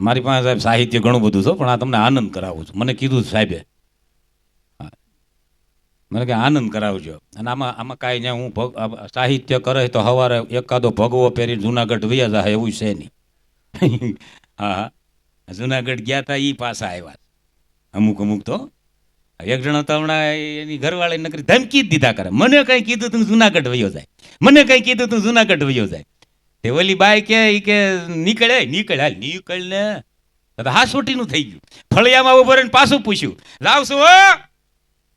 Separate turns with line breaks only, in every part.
મારી પાસે સાહેબ સાહિત્ય ઘણું બધું છે, પણ આ તમને આનંદ કરાવું છું. મને કીધું સાહેબે. મને કે આનંદ કરાવજો. અને આમાં આમાં કાંઈ જ્યાં હું ભગ- સાહિત્ય કરે તો સવારે એકાદો ભગવો પહેરી જુનાગઢ વ્યા જાય, એવું છે નહીં. હા જુનાગઢ ગયા હતા એ પાછા આવ્યા. અમુક અમુક તો. એક જણા તો હમણાં એની ઘરવાળી નકરી ધમકી જ દીધા કરે. મને કંઈ કીધું તું જુનાગઢ વયો જાય. મને કંઈ કીધું તું જુનાગઢ વયો જાય. તે ઓલી બાઈ કે એ કે નીકળે, નીકળ, હાલ નીકળ ને. હાસોટીનું થઈ ગયું. ફળિયામાં ઊભો રહીને પાછું પૂછ્યું. લાવ છું હો?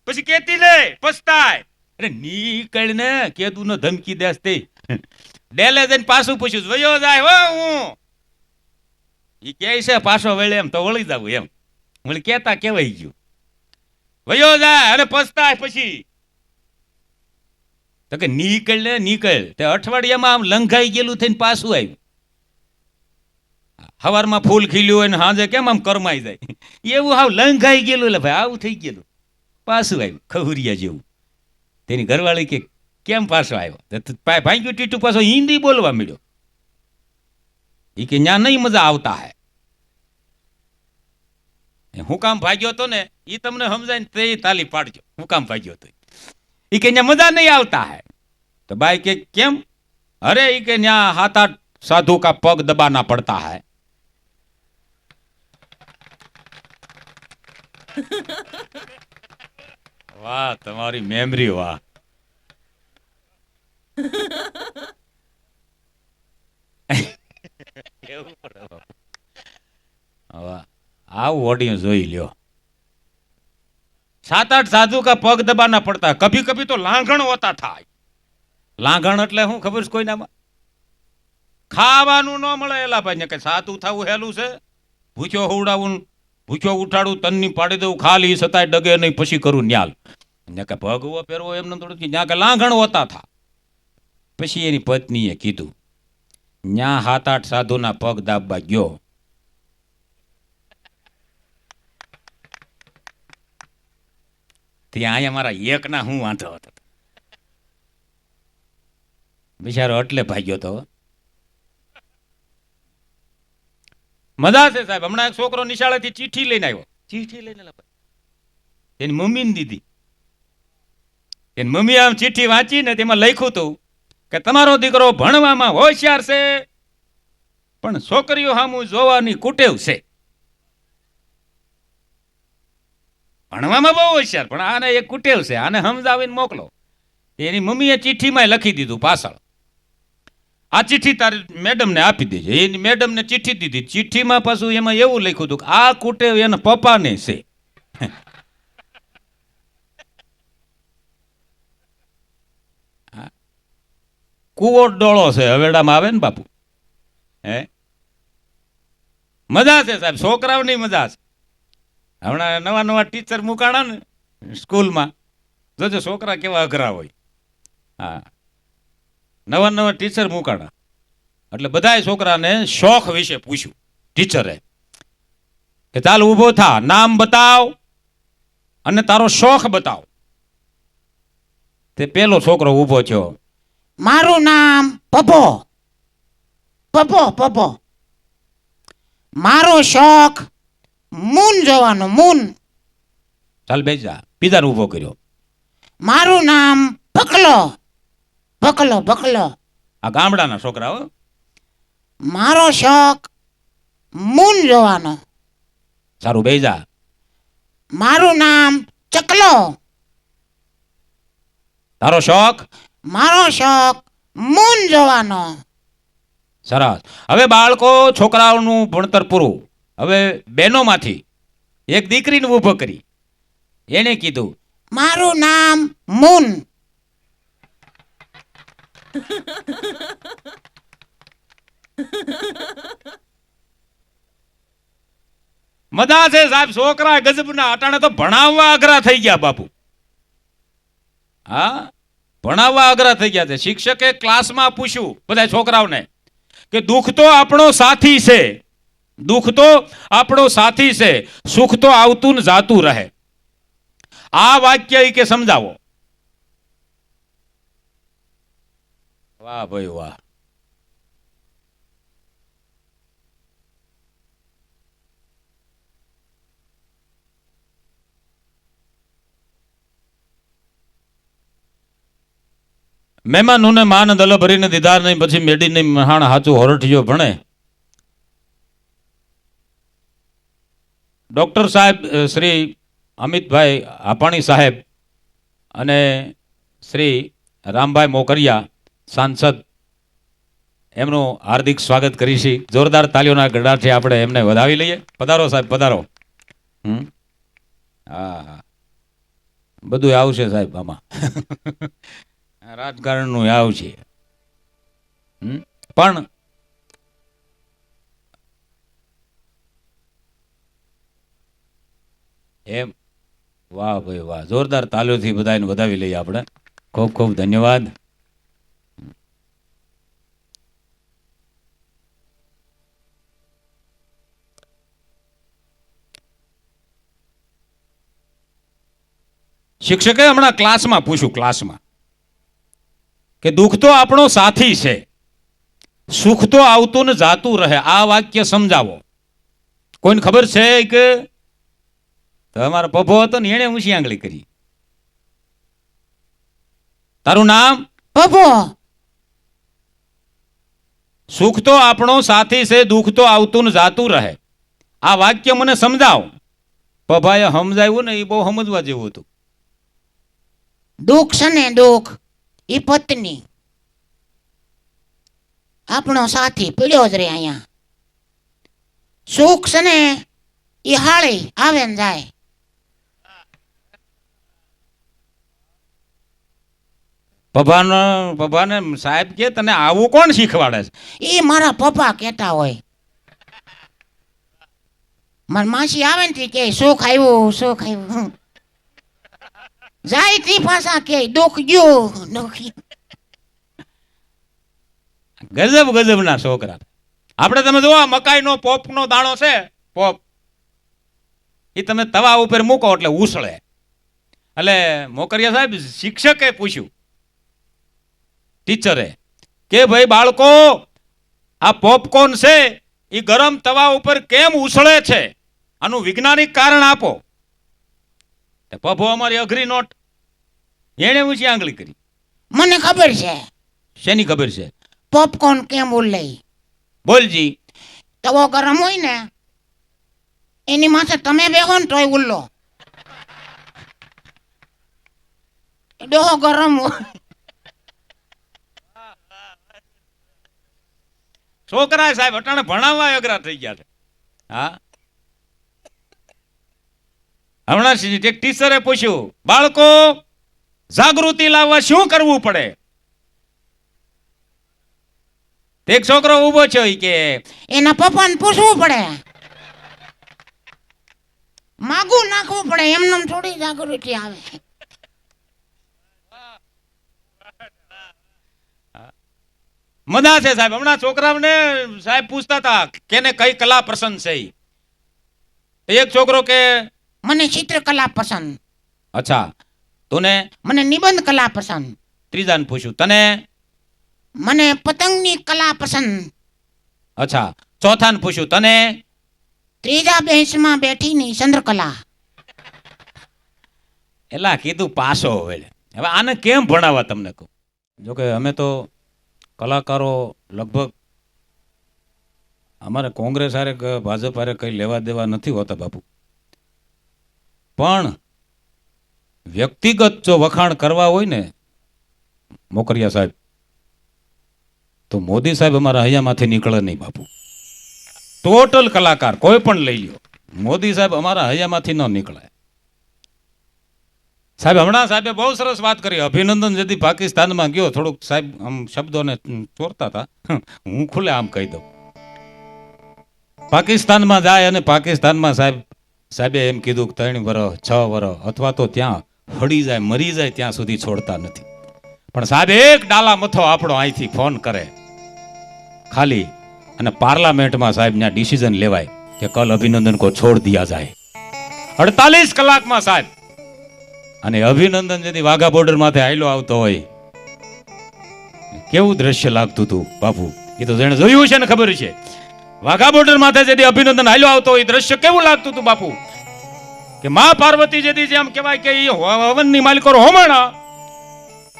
પછી કેતી લે, પસ્તાય. અરે નીકળ ને કેતું નો ધમકી દેસ તે. ડેલે જઈને પાછું પૂછ્યું વયો જાય, હો હું? ઈ કે છે, પાછો વળે એમ તો વળી જાવું એમ. મને કેતા કેવાય ગયું. વયો જાય અરે પસ્તાય પછી. તો કે નીકળ ને નીકળ. તે અઠવાડિયામાં આમ લંઘાઈ ગયેલું થઈને પાછું આવ્યું. હવારમાં ફૂલ ખીલ્યું હોય ને હાજે કેમ આમ કરમાઈ જાય? એવું હાવ લંઘાઈ ગયેલું, એટલે ભાઈ આવું થઈ ગયેલું. પાછું આવ્યું, ખહુરિયા જેવું. તેની ઘરવાળી કે, કેમ પાછો આવ્યો? ભાંગ્યું ટીટુ પાછો હિન્દી બોલવા મળ્યો એ કે ત્યાં નહીં મજા આવતા હે. હું કામ ભાગ્યો હતો ને એ તમને સમજાય ને તે તાલી પાડજો. હું કામ ભાગ્યો તો એ કે ન્યા મજા નહીં આવતા હે તો બાઈ કે કેમ અરે એ કે ન્યા હાથ આઠ સાધુ કા પગ દબાના પડતા હૈ વાહ તમારી મેમરી વાહ કેવું પડે બાપુ. હવે આવું ઓડિયો જોઈ લ્યો સાત આઠ સાધુ કા પગ દબાના પડતા. કભી કભી તો લાંઘણ હોતા થાય. લાંઘણ એટલે શું ખબર છે કોઈનામાં? ખાવાનું ન મળે એલા ભાઈને કે સાતું થવું હેલું છે? ભૂખ્યો હોવડાવું, ભૂખ્યો ઉઠાડું, તનની પાડી દઉં, ખાલી છતાંય ડગે નહીં, પછી કરું ન્યાલ. ને કે ભગવો પહેરવો એમને થોડું ત્યાં કે લાંઘણ હોતા થા. પછી એની પત્નીએ કીધું, ન્યા હાથ આઠ સાધુના પગ દાબવા ગયો. ત્યાં અમારા એક એકના હું વાંધો હતો. બિચારો એટલે ભાગ્યો તો. મજા છે સાહેબ હમણાં એક છોકરો નિશાળેથી ચીઠી લઈને આવ્યો. ચીઠી લઈને એની એની મમ્મીને દીધી. એની મમ્મી આમ ચીઠી વાંચી ને તેમાં લખ્યું હતું કે તમારો દીકરો ભણવામાં હોશિયાર છે પણ છોકરીઓ સામું જોવાની કુટેવ છે. ભણવામાં બહુ હોશિયાર, પણ આને એક કુટેવ છે, આને સમજાવીને મોકલો. એની મમ્મીએ ચિઠ્ઠીમાં લખી દીધું પાછળ. આ ચિઠ્ઠી તારી મેડમને આપી દેજે. એની મેડમને ચિઠ્ઠી દીધી. ચિઠ્ઠીમાં પાછું એમાં એવું લખ્યું હતું કે આ કુટેવ એના પપ્પાને છે. કૂવો ડોળો છે હવેડામાં આવે ને બાપુ? હે? મજા છે સાહેબ, છોકરાઓની મજા છે. હમણાં નવા નવા ટીચર મુકાણા ને સ્કૂલમાં. જોજો, છોકરા કેવા અઘરા હોય. હા. નવા નવા ટીચર મુકાણા. એટલે બધાય છોકરાને શોખ વિશે પૂછ્યું, ટીચરે. કે ચાલ ઊભો થા, નામ બતાવ અને તારો શોખ બતાવ. તે પેલો છોકરો ઊભો થયો.
મારું નામ પપ્પો. પપ્પો પપ્પો. મારો શોખ મૂન જોવાનો મૂન.
ચાલ બેજા પિતાને ઊભો કર્યો.
મારું નામ ભકલો. ભકલો ભકલો.
આ ગામડાના છોકરાઓ
મારો શોખ મૂન જોવાનો.
સારું બેજા
મારું નામ ચકલો.
તારો શોખ?
મારો શોખ મૂન જોવાનો.
સરસ. હવે બાળકો છોકરાઓનું ભણતર પૂરું. હવે બહેનોમાંથી એક દીકરીને ઊભો કરી. એણે કીધું,
મારું નામ મૂન.
મજા છે સાહેબ, છોકરા ગજબના અટાણે તો ભણાવવા અઘરા થઈ ગયા બાપુ. હા, ભણાવવા અઘરા થઈ ગયા છે. શિક્ષકે ક્લાસમાં પૂછ્યું બધા છોકરાઓને કે, દુઃખ તો આપણો સાથી છે. દુઃખ તો આપણો સાથી છે, સુખ તો આવતું ને જાતું રહે. આ વાક્ય એ કે સમજાવો. વાહ ભાઈ વાહ. મહેમાનોને માન દલ ભરીને દીદાર નહીં પછી મેડીને મહાણ હાચું હોરઠિયો ભણે. ડૉક્ટર સાહેબ શ્રી અમિતભાઈ હાપાણી સાહેબ અને શ્રી રામભાઈ મોકરિયા, સાંસદ, એમનું હાર્દિક સ્વાગત કરીશી જોરદાર તાલીઓના ગઢાથી આપણે એમને વધાવી લઈએ. પધારો સાહેબ, પધારો. હમ? હા. બધું આવશે સાહેબ આમાં. રાજકારણનું આવશે? પણ એમ? વાહ ભાઈ વાહ. જોરદાર તાલીઓથી બધાને વધાવી લઈએ આપણે. ખૂબ ખૂબ ધન્યવાદ. શિક્ષકે હમણાં ક્લાસમાં પૂછ્યું, ક્લાસમાં, કે દુઃખ તો આપણો સાથી છે. સુખ તો આવતું ને જાતું રહે. આ વાક્ય સમજાવો. કોઈને ખબર છે કે તો અમારો પભો હતો ને એણે ઊંચી આંગળી કરી. તારું નામ?
પભો
સુખ તો આપણો સાથી છે દુઃખ તો આવતું ને જાતું રહે. આ વાક્ય મને સમજાવો. પભાએ સમજાવ્યું ને એ બહુ સમજવા જેવું હતું.
દુઃખ છે ને દુઃખ. એ પત્ની. આપણો સાથી પીડ્યો જ રે અહીંયા. સુખ છે ને ઈ હાળી આવે ને જાય.
પભાનો પપ્પાને સાહેબ કે તને આવું કોણ શીખવાડે છે?
એ મારા પપ્પા કહેતા હોય. મારી માસી આવે ને કે શું ખાયું શું આવ્યું. જાય તી પાછા કે દુઃખ ગયું.
ગજબ ગજબના છોકરા. આપણે તમે જોવા મકાઈનો પોપનો દાણો છે પોપ. એ તમે તવા ઉપર મૂકો એટલે ઉછળે એટલે મોકરિયા સાહેબ શિક્ષકે પૂછ્યું ટીચરે કે ભાઈ બાળકો આ પોપકોર્ન છે એ ગરમ તવા ઉપર કેમ ઉછળે છે? આનું વૈજ્ઞાનિક કારણ આપો. પભો અમારી અઘરી નોટ. એણે ઊંચી આંગળી કરી?
મને ખબર છે.
શેની ખબર છે?
પોપકોર્ન કેમ ઉલ્લે
બોલજી.
તવો ગરમ હોય ને એની માથે તમે બેહો ને તોય ઉલ્લો ડોહો ગરમ હોય.
છોકરા સાહેબ અટાણે ભણાવવા અઘરા થઈ ગયા છે. હા? હમણાં એક ટીચરે પૂછ્યું, બાળકો, જાગૃતિ લાવવા શું કરવું પડે? એક છોકરો ઊભો છે કે,
એના પપ્પાને પૂછવું પડે. માગું નાખવું પડે એમને થોડી જાગૃતિ આવે.
મજા છે સાહેબ. હમણાં છોકરાઓને સાહેબ પૂછતા હતા કેને કઈ કલા પસંદ છે એક છોકરો કે
મને ચિત્રકલા પસંદ.
અચ્છા. તને?
મને નિબંધ કલા પસંદ.
ત્રીજાને પૂછ્યું. તને?
મને પતંગની કલા પસંદ.
અચ્છા. ચોથાને પૂછ્યું. તને?
ત્રીજા બેન્ચમાં બેઠીની ચંદ્રકલા.
એલા કીધું પાસો હવે. હવે આને કેમ ભણાવવા તમને કહું? જોકે અમે તો કલાકારો લગભગ અમારે કોંગ્રેસ હારે કે ભાજપ હારે કંઈ લેવા દેવા નથી હોતા બાપુ. પણ વ્યક્તિગત જો વખાણ કરવા હોય ને મોકરિયા સાહેબ, તો મોદી સાહેબ અમારા હૈયામાંથી નીકળે નહીં બાપુ. ટોટલ કલાકાર કોઈ પણ લઈ લ્યો. મોદી સાહેબ અમારા હૈયામાંથી ન નીકળે. સાહેબ, હમણાં સાહેબે બહુ સરસ વાત કરી. અભિનંદન જેથી પાકિસ્તાનમાં ગયો. થોડુંક સાહેબ આમ શબ્દોને ચોરતા હતા. હું ખુલ્લે આમ કહી દઉં. પાકિસ્તાનમાં જાય અને પાકિસ્તાનમાં સાહેબ, સાહેબે એમ કીધું કે ત્રણ વર્ષ છ વર્ષ અથવા તો ત્યાં હળી જાય, મરી જાય ત્યાં સુધી છોડતા નથી. પણ સાહેબ, એક ડાલા મથો આપણો અહીંથી ફોન કરે. ખાલી અને પાર્લામેન્ટમાં સાહેબ ત્યાં ડિસિઝન લેવાય કે કલ અભિનંદન કો છોડ દિયા જાય. અડતાલીસ કલાકમાં સાહેબ અને અભિનંદન જેથી વાઘા બોર્ડર માથે આયલો આવતો હોય. કેવું દ્રશ્ય લાગતું હતું, બાપુ? એ તો જેને જોયું છે ને ખબર છે. વાઘા બોર્ડર માથે જેથી અભિનંદન આયલો આવતો હોય દ્રશ્ય કેવું લાગતું હતું, બાપુ? કે મા પાર્વતી જેથી જેમ કહેવાય કે એ હવનની માલિકો હોમણા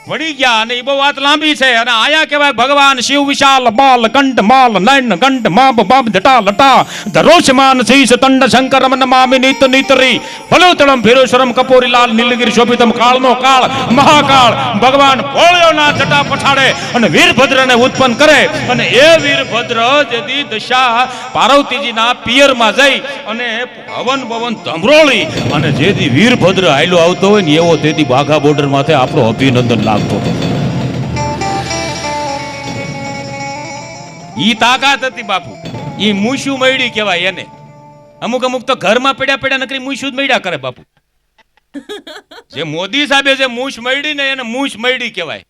વળી ગયા અને એ બહુ વાત લાંબી છે. અને આયા કહેવાય ભગવાન, શિવ વિશાલ, બાલ, કંઠ, માલ, નયન, કંઠ, માપ, બાપ, જટા, લટા ધરોષમાન શીશ, તંડ, શંકર, મન, મામી, નિત, નિતરી ભલોતળમ ભીરેશ્વરમ કપોરી, લાલ, નીલગિરી, શોભિતમ, કાળનો કાળ, મહાકાળ, ભગવાન ભોળિયોના જટા પછાડે અને વીરભદ્રને ઉત્પન્ન કરે. અને એ વીરભદ્ર જેદી દશા પાર્વતીજીના પિયરમાં જઈ અને હવન ભવન ધમરોળી અને જેથી વીરભદ્ર આયલો આવતો હોય ને એવો તેથી બાઘા બોર્ડર માથે આપણો અભિનંદન લાગતો હતો ઈ તાકાત હતી બાપુ. ઈ મૂશું મયડી કહેવાય એને. અમુક અમુક તો ઘરમાં પડ્યા પડ્યા નકરી મૂશું જ મળ્યા કરે બાપુ. જે મોદી સાહેબે જે મૂછ મળી ને એને મૂછ મયડી કહેવાય.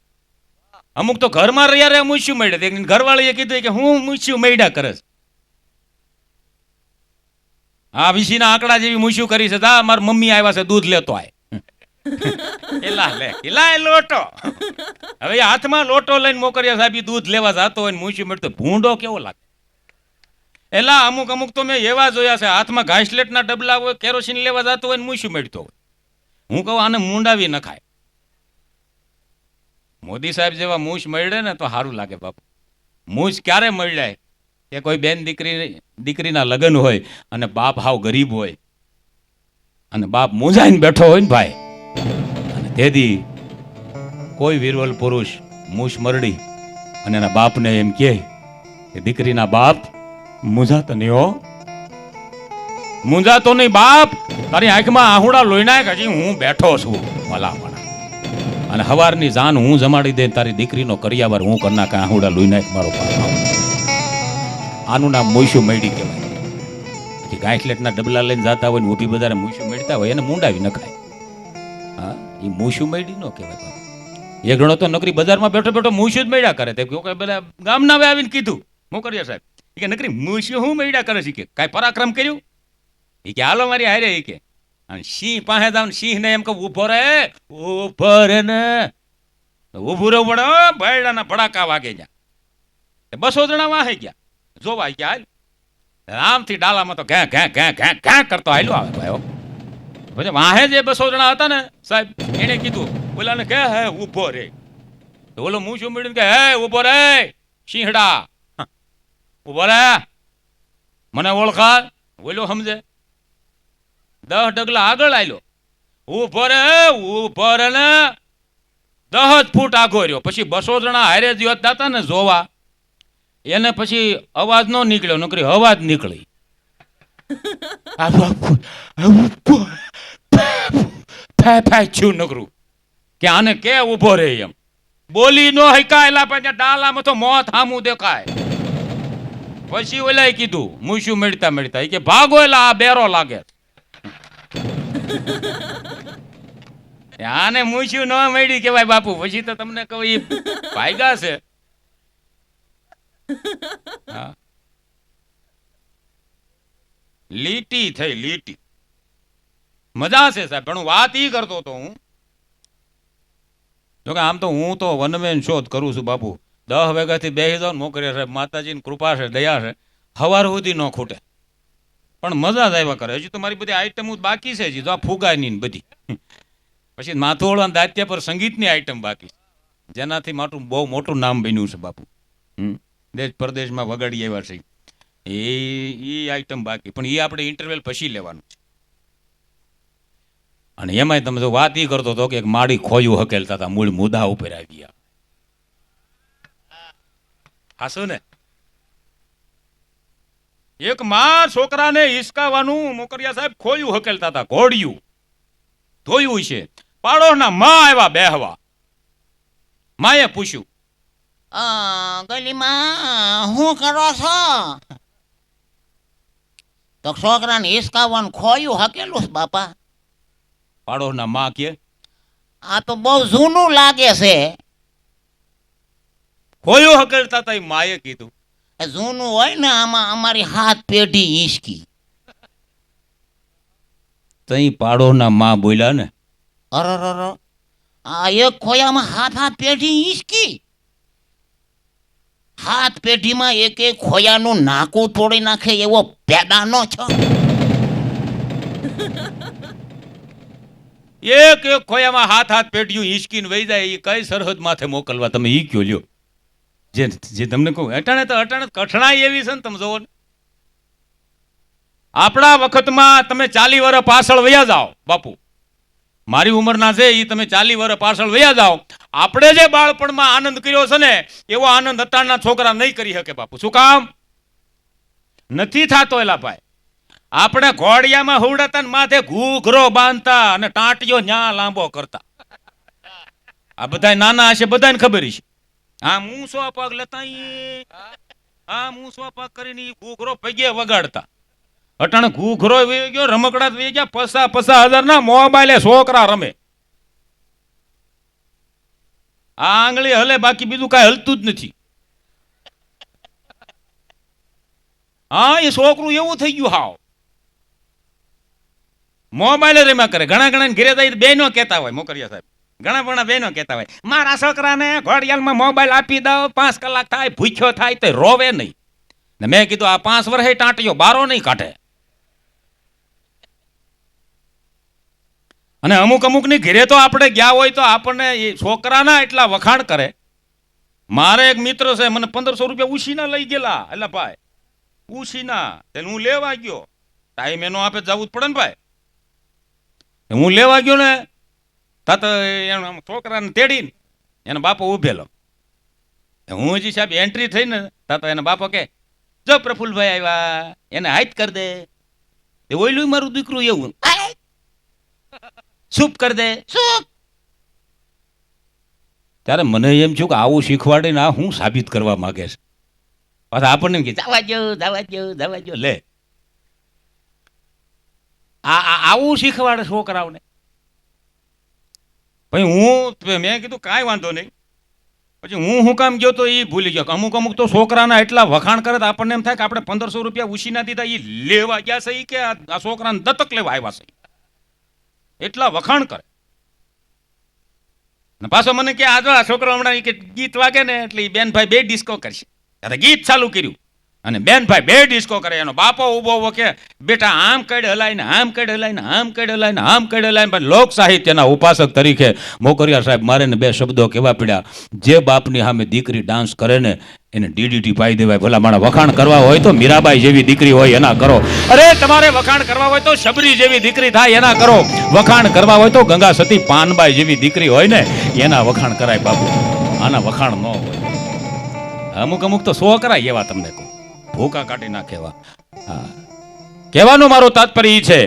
અમુક તો ઘરમાં રહ્યા રહ્યા મૂછ્યું મળ્યા ઘરવાળીએ કીધું કે હું મૂછ્યું મયડા કરે આ વિશીના આંકડા જેવી મૂછ્યું કરી છે. તા મારી મમ્મી આવ્યા છે, દૂધ લેતો આય. એલા લે, એલા લોટો. હવે હાથમાં લોટો લઈને મોકરિયા સાહેબ દૂધ લેવા જતો હોય મૂછ્યું મળતો ભૂંડો કેવો લાગે? એલા, અમુક અમુક તો મેં એવા જોયા છે, હાથમાં ઘાસલેટના ડબલા હોય, કેરોસીન લેવા જતો હોય ને મૂછ્યું મળતો હોય. હું કહું, આને મૂંડાવી ન ખાય મોદી સાહેબ જેવા મૂછ મળે ને તો સારું લાગે બાપુ. મૂછ ક્યારે મળ્યા કે કોઈ બેન દીકરી, દીકરીના લગ્ન હોય અને બાપ હાવ ગરીબ હોય. અને બાપ મૂંઝાઈને બેઠો હોય ને ભાઈ. અને તેથી કોઈ વિરવલ પુરુષ મૂછ મરડી અને એના બાપને એમ કહે કે દીકરીના બાપ, મૂંઝાતો નહીં હો. મૂંઝાતો નહીં બાપ, તારી આંખમાં આહુડા લોહી નાખ હજી હું બેઠો છું ભલા ભલા અને હવારની જાન હું જમાડી દે તારી દીકરીનો કરિયાવર હું કરના નાખ આહુડા લોહી નાખ મારો આનું નામ મોઈશું મેડી કહેવાય. કે ગાંઠલેટના ડબલા લઈને જતા હોય ને ઊભી બધાને મોઈશું મેળતા હોય, એને મૂંડાવી નખાય. હા એ મૂછું મેળી ન કહેવાય. એક જણો તો નકરી બજારમાં બેઠો બેઠો મૂછું જ મેળ્યા કરે. તે કે પેલા ગામના હવે આવીને કીધું. હું કરીએ સાહેબ? ઈ કે નકરી મૂછું હું મેળ્યા કરે છે? કે કાંઈ પરાક્રમ કર્યું? એ કે હાલો મારી હારે એ કે. અને સિંહ પાસે જાવ સિંહ ને એમ કે ઊભો રે ઊભો રે ને. ઊભું રહેવું પડે હો, ભડાકા વાગે જ્યાં. બસો જણા વાહે ગયા. જોવા ગયા રામથી ડાલામાં તો ઘે ઘે ઘે ઘે ઘે કરતો હાલ્યો આવે ભાઈ. પછી વાહે જે બસો જણા હતા ને સાહેબ એને કીધું ઓલાને કે હે ઊભો રે. બોલો ઓલો મું શું મળ્યું કે હે ઊભો રે સિંહડા ઊભો ઊભો રે. મને ઓળખા ઓલો સમજે. દસ ડગલા આગળ આવ્યો ઊભો રે ઊભો રે ને. દસ જ ફૂટ આગો રહ્યો. પછી બસો જણા હારે જ હતા ને જોવા. એને પછી અવાજ ન નીકળ્યો. નોકરી અવાજ નીકળી. આ બાપુ, આ ઊભો, ફે ફે છું નકરું. કે આને કે ઊભો રહે એમ? બોલી નો હૈકા એલા પણ ડાલામાં તો મોત હામું દેખાય. પછી ઓલાએ કીધું મૂછું મળતા મળતા? કે, ભાગો એલા, આ બેરો લાગે. આને મૂછ્યું ન મળી કેવાય બાપુ. પછી તો તમને કહું એ ભાઈગા છે. લીટી થઈ, લીટી. મજા છે સાહેબ, પણ હું વાત ઈ કરતો હતો હું. જોકે આમ તો હું તો વનમેન શોધ કરું છું બાપુ. દસ વાગ્યાથી બે જાઉં મોકરી સાહેબ, માતાજીની કૃપા છે, દયા છે. હવાર સુધી ન ખૂટે. પણ મજા જ આવ્યા કરે. હજી તો મારી બધી આઈટમ બાકી છે હજી તો આ ફુગાની બધી. પછી અને દાત્યા પર સંગીતની આઈટમ બાકી જેનાથી માટું બહુ મોટું નામ બન્યું છે બાપુ. દેશ પરદેશમાં વગાડી આવ્યા છે. એ એ આઈટમ બાકી. પણ એ આપણે ઇન્ટરવેલ પછી લેવાનું છે. અને એમાંય તમે જો વાત એ કરતો હતો કે એક માડી ખોયું હકેલતા હતા મૂળ મુદ્દા ઉપર આવી ગયા હાસો ને? એક માં છોકરાને હિસકાવાનું મોકરિયા સાહેબ ખોયું હકેલતા હતા ઘોડિયું. ધોયું છે. પાડોશના માં આવ્યા બેહવા. માએ પૂછ્યું
ગલીમાં શું કરો છો? તો છોકરાને હિસકાવાનું ખોયું હકેલું બાપા.
પાડોશના માં કે
આ તો બહુ જૂનું લાગે છે.
કોયો હકેલતા હતા માએ કીધું.
એ જૂનું હોય ને આમાં અમારી હાથ પેઢી ઈશકી
તઈ પાડોશના માં બોલ્યા ને
અરર આ એક ખોયામાં હાથ હાથ પેઢી ઈશકી હાથ પેઢીમાં એક એક ખોયાનું નાકું તોડી નાખે એવો પેદાનો છો
એક એક ખોયામાં હાથ હાથ પેટ્યું હિંચકીને વહી જાય એ કઈ સરહદ માથે મોકલવા તમે ઈ કયો લ્યો? જે જે તમને કહું, અટાણે તો અટાણે કઠણાઈ એવી છે ને તમે જોવો ને. આપણા વખતમાં તમે ચાલી વર્ષ પાછળ વયા જાઓ, બાપુ. મારી ઉંમરના છે એ તમે ચાલી વર્ષ પાછળ વયા જાઓ. આપણે જે બાળપણમાં આનંદ કર્યો છે ને, એવો આનંદ અત્યારના છોકરા નહીં કરી શકે, બાપુ. શું કામ? નથી થતો એલા ભાઈ. આપણે ઘોડિયામાં હુવડાતા ને માથે ઘૂઘરો બાંધતા અને ટાંટિયો ન્યા લાંબો કરતા. આ બધા નાના હશે બધાને ખબર છે આ મૂસો પગ લેતા આ મૂસો પગ કરીને ઘૂઘરો પગે વગાડતા. અટાણે ઘૂઘરો વી ગયો, રમકડા થઈ ગયા, પસા પસા હજાર. ના, મોબાઈલે છોકરા રમે. આ આંગળી હલે, બાકી બીજું કાંઈ હલતું જ નથી. હા, એ છોકરું એવું થઈ ગયું હાવ. મોબાઈલ રેમા કરે. ઘણા ઘણા ઘરે જાય બેનો કહેતા હોય, મોકરિયા સાહેબ. ઘણા ઘણા બેનો કહેતા હોય, મારા છોકરાને ઘડિયાળમાં મોબાઈલ આપી દો પાંચ કલાક થાય, ભૂખ્યો થાય તો રોવે નહીં. ને મેં કીધું, આ પાંચ વર્ષે ટાંટ્યો, બારો નહીં કાઢે. અને અમુક અમુકની ઘરે તો આપણે ગયા હોય તો આપણને એ છોકરાના એટલા વખાણ કરે. મારે એક મિત્ર છે, મને પંદરસો રૂપિયા ઉછીના લઈ ગયેલા. એટલે ભાઈ, ઉછીના. તેને હું લેવા ગયો. ટાઈમ એનો આપે જવું જ પડે ને ભાઈ. હું લેવા ગયો ને તા તો એનો આમ છોકરાને તેડીને એનો બાપો ઊભેલો હું હજી સાહેબ એન્ટ્રી થઈ ને તા તો એના બાપો કે જો પ્રફુલભાઈ આવ્યા એને હાઈટ કરી દે. એ ઓયલું મારું દીકરું એવું. સૂપ કરી દે.
શું
ત્યારે મને એમ થયું કે આવું શીખવાડીને આ હું સાબિત કરવા માગે છે. પાછા આપણને એમ કે જવા જો જવા જો જવા જો લે. આ આ- આવું શીખવાડે છોકરાઓને. પછી હું મેં કીધું કાંઈ વાંધો નહીં. પછી હું હું કામ ગયો તો એ ભૂલી ગયો અમુક અમુક તો છોકરાના એટલા વખાણ કરે તો આપણને એમ થાય કે આપણે પંદરસો રૂપિયા ઉછીના દીધા એ લેવા ગયા છે કે આ આ છોકરાને દત્તક લેવા આવ્યા છે. એટલા વખાણ કરે. ને પાછો મને કે આજો આ છોકરો હમણાં કે ગીત વાગે ને એટલે બેનભાઈ બે ડિસ્કો કરશે. અરે ગીત ચાલુ કર્યું. અને બેનભાઈ બે ડિસ્કો કરે. એનો બાપો ઊભો ઊભો કે, બેટા, આમ કડ હલાય ને, આમ કડ હલાઈને આમ કડ હલાઈને આમ કડ હલાઈને પણ લોક સાહિત્યના ઉપાસક તરીકે મોકરિયા સાહેબ મારે ને બે શબ્દો કહેવા પડ્યા. જે બાપની સામે દીકરી ડાન્સ કરે ને, એને ડીડીટી પાઈ દેવાય. ભલા માણા વખાણ કરવા હોય તો મીરાબાઈ જેવી દીકરી હોય, એના કરો. અરે, તમારે વખાણ કરવા હોય તો શબરી જેવી દીકરી થાય, એના કરો. વખાણ કરવા હોય તો ગંગા સતી પાનબાઈ જેવી દીકરી હોય ને, એના વખાણ કરાય બાપુ. આના વખાણ ન હોય. અમુક અમુક તો સો કરાય એવા તમને કહું. ભૂકા કાઢી નાખેવા હા. કહેવાનો મારો તાત્પર્ય છે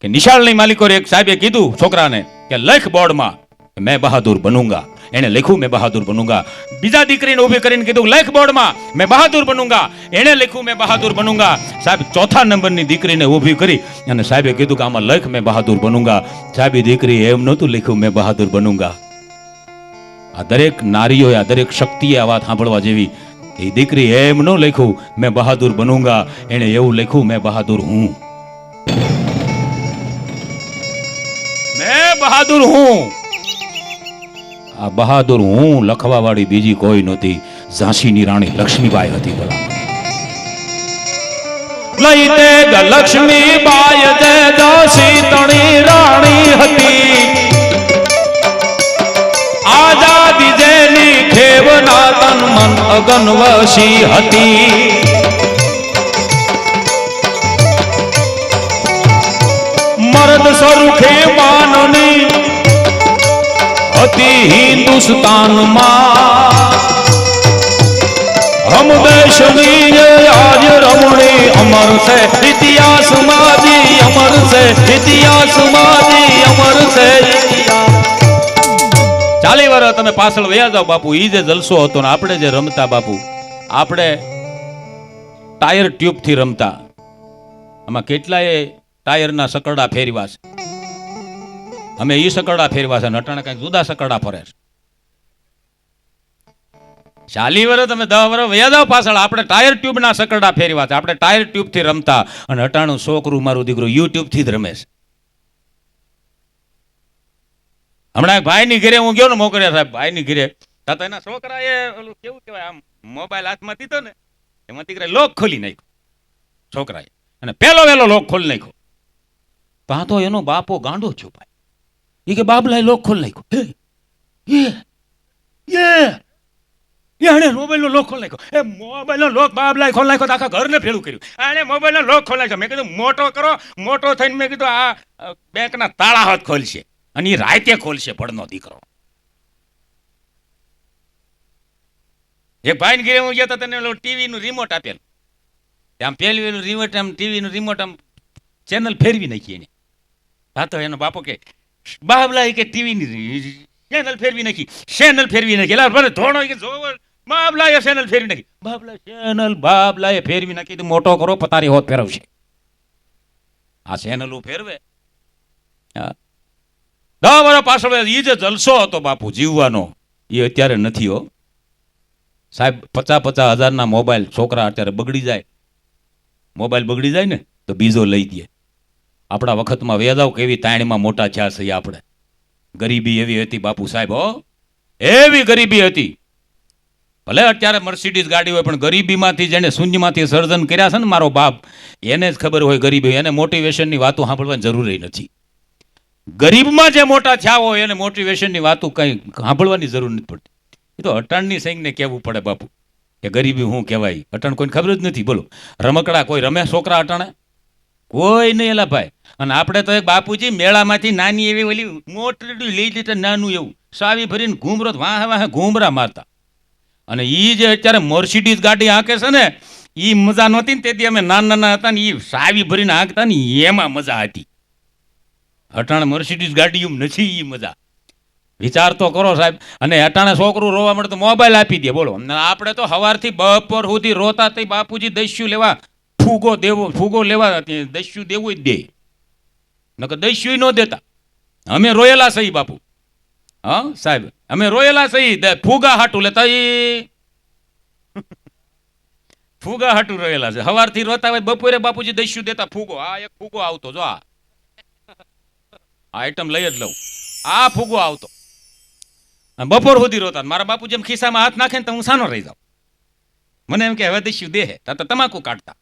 કે નિશાળની માલિકોએ એક સાહેબે કીધું છોકરાને કે લખ બોર્ડમાં મેં બહાદુર બનુંગા. એને લખ્યું મેં બહાદુર બનુંગા. બીજા દીકરીને ઊભી કરીને કીધું, લેખ બોર્ડમાં, મેં બહાદુર બનુંગા. એણે લખ્યું, મેં બહાદુર બનુંગા. સાહેબ ચોથા નંબરની દીકરીને ઊભી કરી અને સાહેબે કીધું કે, આમાં લખ મેં બહાદુર બનુંગા. સાહેબી દીકરી એમ નહોતું લખ્યું, મેં બહાદુર બનુંગા. આ દરેક નારીઓએ, આ દરેક શક્તિએ આ વાત સાંભળવા જેવી એ દીકરી એમ ન લખ્યું, મેં બહાદુર બનુંગા, એણે એવું લખ્યું, મેં બહાદુર હું. બહાદુર હું. આ બહાદુર હું લખવા વાળી બીજી કોઈ નહોતી. ઝાંસીની રાણી લક્ષ્મીબાઈ હતી ભલા. લઈ તે લક્ષ્મીબાઈ તે દાસી તણી રાણી હતી. આઝાદી દેવના તન મન અગન હતી. મરદ સ્વરૂપે માનની હતી હિન્દુસ્તાનમાં. હમ દેશની આજ રમણી અમર છે ઇતિહાસ માજી અમર છે ઇતિહાસ માજી અમર છે. ઇતિહાસ ચાલી વાર તમે પાછળ વયા જાઓ, બાપુ. એ જે જલસો હતો ને, આપણે જે રમતા, બાપુ. આપણે ટાયર ટ્યુબથી રમતા. આમાં કેટલાય ટાયરના સકરડા ફેરવા છે. અમે એ સકરડા ફેરવા છે, નટાણે કઈ જુદા સકરડા ફરે છે. ચાલી વર તમે દહ વર્ષ વયા જાઓ પાછળ. આપણે ટાયર ટ્યુબના સકરડા ફેરવા છે. આપણે ટાયર ટ્યુબથી રમતા. અને અટાણું છોકરું, મારું દીકરું, યુટ્યુબથી જ રમે છે. હમણાં ભાઈની ઘરે હું ગયો ને મોકલ્યા સાહેબ, ભાઈની ઘરે. તા તો એના છોકરાએ ઓલું કેવું કહેવાય, આમ મોબાઈલ હાથમાં દીધો ને એમાં દીકરા લોક ખોલી નાખ્યો, છોકરાએ. અને પેલો વેલો લોક ખોલી નાખ્યો. પા તો એનો બાપો ગાંડો છો ભાઈ. એ કે બાબલાએ લોક ખોલ નાખ્યો. એણે મોબાઈલનો લોક ખોલ નાખ્યો. એ મોબાઈલનો લોક બાબલાએ ખોલ નાખ્યો આખા ઘરને ભેળું કર્યું. એણે મોબાઈલનો લોક ખોલી નાખ્યો. મેં કીધું, મોટો કરો, મોટો થઈને મેં કીધું, આ બેંકના તાળા હાથ ખોલશે. અને એ રાતે ખોલશે ભણનો દીકરો. એક ભાઈને ઘરે હું ગયા તને ટીવી ટીવીનું રિમોટ આપેલું. આમ પેલું રિમોટ આમ ટીવીનું રિમોટ આમ ચેનલ ફેરવી નાખી એને. હા તો એનો બાપો કે બાબલા કે ટીવીની ચેનલ ફેરવી નાખી ચેનલ ફેરવી નાખી. એટલે ભલે ધોણો કે જોવો, બાબલાએ ચેનલ ફેરવી નાખી. બાબલા ચેનલ બાબલાએ ફેરવી નાખી, તો મોટો કરો, પતારી હોત ફેરવશે. આ ચેનલો ફેરવે. હા. દસ વર્ષ પાછળ એ જે જલસો હતો બાપુ, જીવવાનો. એ અત્યારે નથી હો. સાહેબ પચાસ પચાસ હજારના મોબાઈલ છોકરા અત્યારે બગડી જાય. મોબાઈલ બગડી જાય ને, તો બીજો લઈ દે. આપણા વખતમાં વેદાવ કેવી તાણીમાં મોટા થયા છે આપણે. ગરીબી એવી હતી બાપુ સાહેબ, હો. એવી ગરીબી હતી. ભલે અત્યારે મર્સિડીઝ ગાડી હોય, પણ ગરીબીમાંથી જેને શૂન્યમાંથી સર્જન કર્યા છે ને મારો બાપ, એને જ ખબર હોય ગરીબી, એને મોટિવેશનની વાતો સાંભળવાની જરૂરી નથી. ગરીબમાં જે મોટા થયા હોય એને મોટિવેશનની વાતો કંઈ સાંભળવાની જરૂર નથી પડતી. એ તો અટાણની સૈન્યને કહેવું પડે બાપુ, કે ગરીબી શું કહેવાય? અટાણ કોઈને ખબર જ નથી. બોલો, રમકડા કોઈ રમે, છોકરા અટાણે? કોઈ નહીં એલા ભાઈ. અને આપણે તો એક બાપુજી મેળામાંથી નાની એવી ઓલી મોટી લઈ લીધા નાનું એવું. સાવી ભરીને ઘૂમરો વાહે વાહે ઘૂમરા મારતા. અને એ જે અત્યારે મોર્સિડીઝ ગાડી હાંકે છે ને એ મજા નહોતી ને તેથી અમે નાના નાના હતા ને એ સાવી ભરીને હાંકતા ને એમાં મજા હતી. અટાણે મર્સિડીઝ ગાડી નથી એ મજા. વિચાર તો કરો સાહેબ. અને અટાણે છોકરું રોવા મળે તો મોબાઈલ આપી દે, બોલો. આપણે તો સવારથી બપોર સુધી રોતા તઈ બાપુજી દસ્યુ લેવા, ફૂગો દેવો, ફૂગો લેવા દસ્યુ દેવું જ દે. નકર દસ્યુ ન દેતા. અમે રોયેલા સહી બાપુ. હા, સાહેબ. અમે રોયેલા સહી. ફૂગા હાટું લેતા એ ફૂગા હાટું રોયેલા છે. સવારથી રોતા હોય બપોરે બાપુજી દસ્યુ દેતા ફૂગો. આ એક ફૂગો આવતો, જો આ. આ આઈટમ લઈ જ લઉં. આ ફૂગો આવતો. બપોર સુધી રોતા મારા બાપુ જેમ ખિસ્સામાં હાથ નાખે ને તો હું સાનો રહી જાઉં. મને એમ કે, હવે દસ્યુ દેહે, તા તમાકુ કાઢતા.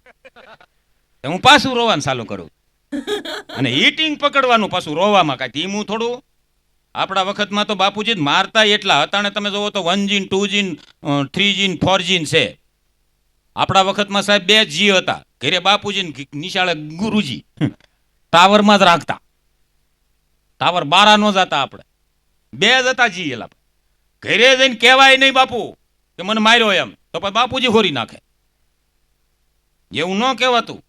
હું પાછું રોવાનું ચાલુ કરું. અને હીટિંગ પકડવાનું પાછું રોવામાં કાંઈ ધીમું થોડું. આપણા વખતમાં તો બાપુજી જ મારતા એટલા અતાણે તમે જોવો તો one gin two gin three gin four gin છે. આપણા વખતમાં સાહેબ બે જી હતા. ઘરે બાપુજી નિશાળે ગુરુજી. ટાવરમાં જ રાખતા. ટાવર બારા નો જતા આપણે. બે જ હતા જી એલા ઘરે જઈને કહેવાય નહીં બાપુ કે મને માર્યો એમ. તો પછી બાપુજી હોરી નાખે. એવું ન કહેવાતું.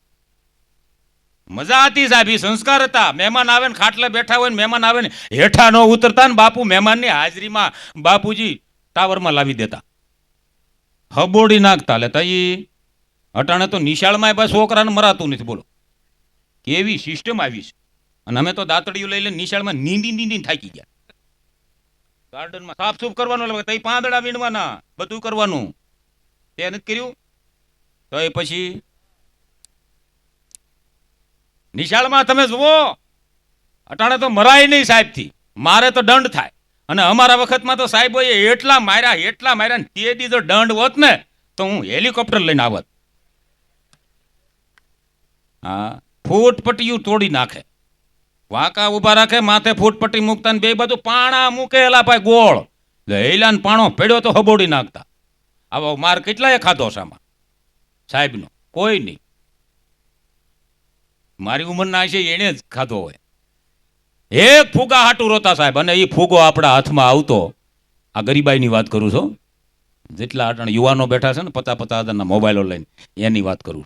મજા હતી સાહેબ, સંસ્કાર હતા. મહેમાન આવે ને ખાટલે બેઠા હોય ને મહેમાન આવે ને હેઠા ન ઉતરતા ને બાપુ મહેમાનની હાજરીમાં બાપુજી ટાવરમાં લાવી દેતા. હબોડી નાખતા. લેતા ઈ અટાણે તો નિશાળમાં બસ છોકરાને મરાતું નથી, બોલો. કેવી સિસ્ટમ આવી છે. અને અમે તો દાંતડીયું લઈ લઈને નિશાળમાં નીંદી નીંદી થાકી ગયા. ગાર્ડનમાં સાફ સૂફ કરવાનું એટલે તઈ પાંદડા વીણવાના, બધું કરવાનું. તે નથી કર્યું. તો એ પછી નિશાળમાં તમે જુઓ, અટાણે તો મરાય નહીં સાહેબથી. મારે તો દંડ થાય. અને અમારા વખતમાં તો સાહેબોએ એટલા માર્યા એટલા માર્યા ને તે દી દંડ હોત ને, તો હું હેલિકોપ્ટર લઈને આવત. હા, ફૂટપટ્ટીયું તોડી નાખે. વાંકા ઊભા રાખે, માથે ફૂટપટ્ટી મૂકતા ને બે બાજુ પાણા મૂકે એલા ભાઈ ગોળ. હેલાન પાણો પેડ્યો તો હબોડી નાખતા. આવો માર કેટલાય ખાધો સામા સાહેબનો, કોઈ નહીં. મારી ઉંમરના છે, એણે જ ખાધો હોય. એક ફૂગા હાટું રોતા સાહેબ, અને એ ફૂગો આપણા હાથમાં આવતો. આ ગરીબાઈની વાત કરું છું. જેટલા અટણ યુવાનો બેઠા છે ને પચાસ પચાસ હજારના મોબાઈલો લઈને, એની વાત કરું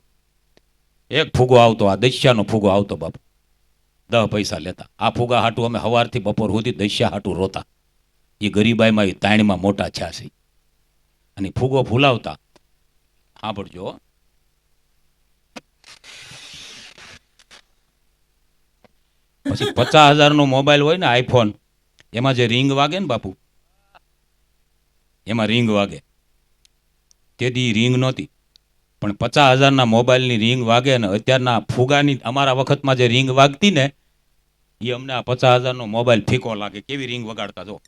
એક ફૂગો આવતો, આ દશ્યાનો ફૂગો આવતો બાપુ. દહ પૈસા લેતા. આ ફુગા હાટું અમે સવારથી બપોર સુધી દસ્યા હાટું રોતા. એ ગરીબાઈમાં એ તાણીમાં મોટા છે. અને ફુગો ફૂલાવતા. સાંભળજો. પછી પચાસ હજારનો મોબાઈલ હોય ને આઈફોન, એમાં જે રિંગ વાગે ને બાપુ? એમાં રિંગ વાગે. તેથી રિંગ નહોતી. પણ પચાસ હજારના મોબાઈલની રિંગ વાગે ને અત્યારના ફુગાની અમારા વખતમાં જે રિંગ વાગતી ને એ અમને આ પચાસ હજારનો મોબાઈલ ફીકો લાગે, કેવી રિંગ વગાડતા જો.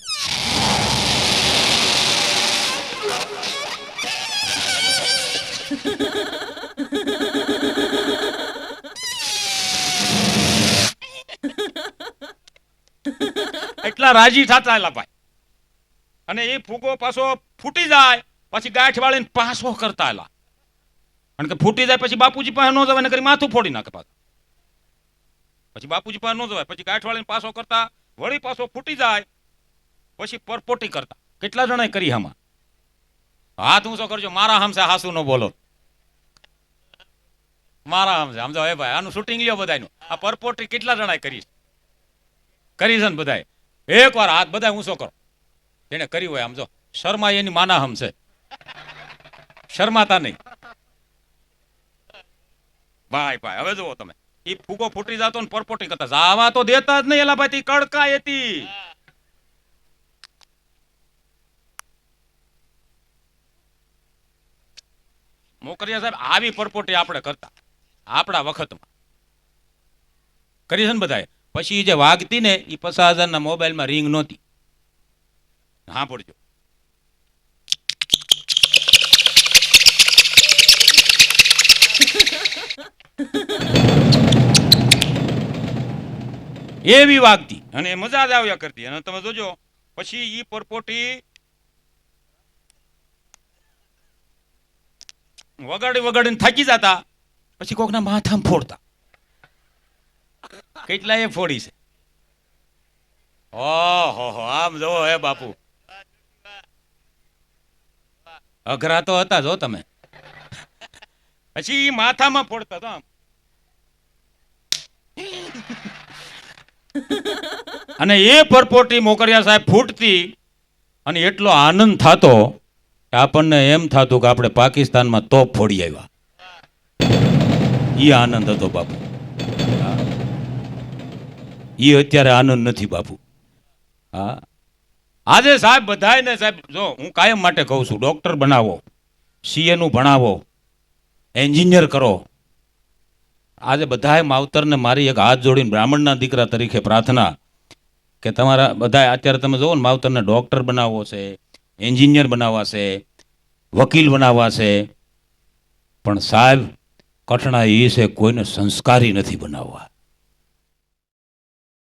એટલા રાજી થતા એલા ભાઈ. અને એ ફૂગો પાછો ફૂટી જાય, પછી ગાંઠ વાળીને પાછો કરતા એલા. કારણ કે ફૂટી જાય પછી બાપુજી પાસે ન જવાય ને કરી માથું ફોડી નાખે પાછું. પછી બાપુજી પાસે ન જવાય. પછી ગાંઠ વાળીને પાછો કરતા, વળી પાછો ફૂટી જાય, પછી પરપોટી કરતા. કેટલા જણાએ કરી આમાં? હાથ ઊંચો કરજો, મારા હમસે હાસુ ન બોલો. મારા હમસે. સમજો હે ભાઈ, આનું શૂટિંગ લ્યો બધાનું આ પરપોટી કેટલા જણાએ કરી કરી છે ને બધાએ. એક વાર હાથ બધા ઊંચો કરો. જેને કરી હોય સમજો શર્મા એની માના હમસે. શર્માતા નહીં. ભાઈ ભાઈ, હવે જુઓ તમે. ઈ ફૂગો ફૂટી જતો ને પરપોટી કરતા. જાવા તો દેતા જ નહીં, એલા ભાઈ, તી કડકા હતી. મોકરિયા સાહેબ, આવી પરપોટી આપણે કરતા, આપણા વખતમાં. કરી છે ને બધાએ? પછી જે વાગતી ને એ પચાસ હજારના મોબાઈલમાં રિંગ નહોતી. હા પડજો એવી વાગતી. અને મજા જ આવ્યા કરતી. અને તમે જોજો, પછી ઈ પરપોટી વગાડી વગાડીને થાકી જતા, પછી કોકના માથામાં ફોડતા. કેટલા એ ફોડી છે. હો હો, આમ જો હે બાપુ. અઘરા તો હતા જો તમે. પછી માથામાં ફોડતા તો આમ. અને એ પરપોટી મોકરિયા સાહેબ ફૂટતી અને એટલો આનંદ થતો કે આપણને એમ થતું કે આપણે પાકિસ્તાનમાં તોપ ફોડી આવ્યા. એ આનંદ હતો બાપુ. એ અત્યારે આનંદ નથી બાપુ. હા. આજે સાહેબ બધાયને સાહેબ, જો હું કાયમ માટે કહું છું, ડૉક્ટર બનાવો સીએનું ભણાવો, એન્જિનિયર કરો આજે બધાય માવતરને મારી એક હાથ જોડીને બ્રાહ્મણના દીકરા તરીકે પ્રાર્થના કે તમારા બધા અત્યારે તમે જુઓ ને માવતરને ડૉક્ટર બનાવવો છે, એન્જિનિયર બનાવવા છે, વકીલ બનાવવા છે. પણ સાહેબ કઠણા એ છે કોઈને સંસ્કારી નથી બનાવવા.